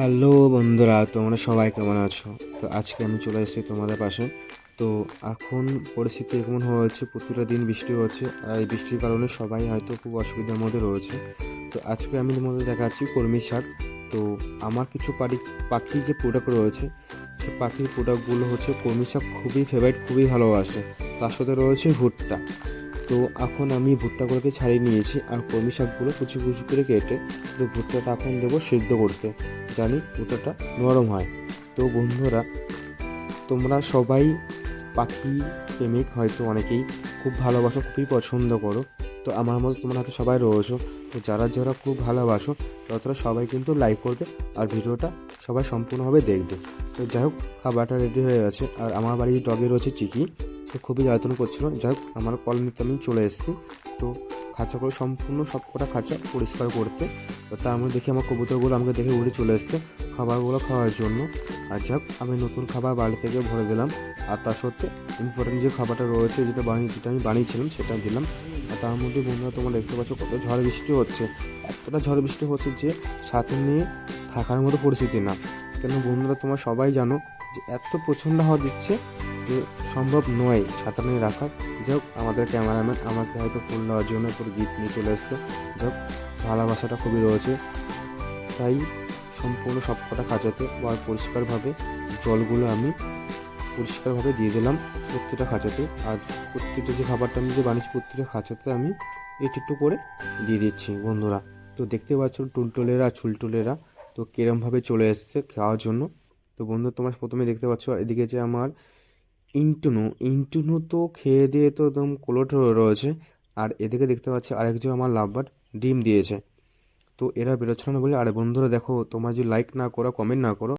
Hello বন্ধুরা, তোমরা সবাই কেমন আছো? তো আজকে আমি চলে এসেছি তোমাদের পাশে। তো এখন পরিস্থিতি এমন হয়েছে প্রতিটা দিন বৃষ্টি হচ্ছে, আর এই বৃষ্টির কারণে সবাই হয়তো খুব অসুবিধার মধ্যে রয়েছে। তো আজকে আমি তোমাদের দেখাচ্ছি কর্মী শাক। তো আমার কিছু পারি পাখির যে প্রোডাক্ট রয়েছে, সে পাখির প্রোডাক্টগুলো হচ্ছে কর্মী শাক খুবই ফেভারিট খুবই ভালোবাসে। তার সাথে রয়েছে ভুট্টা। তো এখন আমি ভুট্টাগুলোকে ছাড়িয়ে নিয়েছি, আর কর্মী শাকগুলো কুচি কুচি করে কেটে, তো ভুট্টাটা এখন দেবো সিদ্ধ করতে। জানি ভুট্টাটা নরম হয়। তো বন্ধুরা, তোমরা সবাই পাখি প্রেমিক হয়তো অনেকেই খুব ভালোবাসো, খুবই পছন্দ করো। তো আমার মতো তোমরা হয়তো সবাই রয়েছো। তো যারা যারা খুব ভালোবাসো ততটা সবাই কিন্তু লাইক করবে আর ভিডিওটা সবাই সম্পূর্ণভাবে দেখবে। তো যাই হোক, খাবারটা রেডি হয়ে গেছে। আর আমার বাড়ির ডগে রয়েছে চিকি। সে খুবই জ্বালাতন করছিল। যাই হোক, আমার কল আমি চলে এসেছি। তো খাঁচা করে, সম্পূর্ণ সব কটা খাঁচা পরিষ্কার করতে। তো তার মধ্যে দেখি আমার কবুতরগুলো আমাকে দেখে উড়ে চলে এসছে খাবারগুলো খাওয়ার জন্য। আর যাক, আমি নতুন খাবার বাড়ি থেকে ভরে দিলাম। আর তার সত্ত্বে ইম্পর্টেন্ট যে খাবারটা রয়েছে, যেটা বানিয়ে যেটা আমি বানিয়েছিলাম, সেটা দিলাম। আর তার মধ্যে বন্ধুরা, তোমরা দেখতে পাচ্ছ কত ঝড় বৃষ্টি হচ্ছে। এতটা ঝড় বৃষ্টি হচ্ছে যে সাথে নিয়ে থাকার মতো পরিস্থিতি না। কেন বন্ধুরা, তোমরা সবাই জানো যে এত প্রচণ্ড হাওয়া দিচ্ছে যে সম্ভব নয় নিয়ে রাখার। যাই হোক, আমাদের ক্যামেরাম্যান আমাকে হয়তো ফুল নেওয়ার জন্য পুরো গিফট নিয়ে চলে আসতো যাই হোক, ভালোবাসাটা খুবই রয়েছে। তাই সম্পূর্ণ সবকটা খাঁচাতে বা পরিষ্কারভাবে জলগুলো আমি পরিষ্কারভাবে দিয়ে দিলাম প্রত্যেকটা খাঁচাতে। আর প্রত্যেকটা যে খাবারটা আমি যে বানিয়েছি প্রত্যেকটা খাঁচাতে আমি একটু একটু করে দিয়ে দিচ্ছি বন্ধুরা। তো দেখতে পাচ্ছ টুলটুলেরা ছুলটুলেরা তো কিরমভাবে চলে এসছে খাওয়ার জন্য। তো বন্ধু তোমার প্রথমে দেখতে পাচ্ছ, আর এদিকে যে আমার ইন্টুনু ইন্টুনু তো খেয়ে দিয়ে তো একদম কোলোট রয়েছে। আর এদিকে দেখতে পাচ্ছি আরেকজন আমার লাভবার ডিম দিয়েছে। তো এরা বেরোচ্ছিল না বলে, আরে বন্ধুরা দেখো, তোমরা যদি লাইক না করো কমেন্ট না করো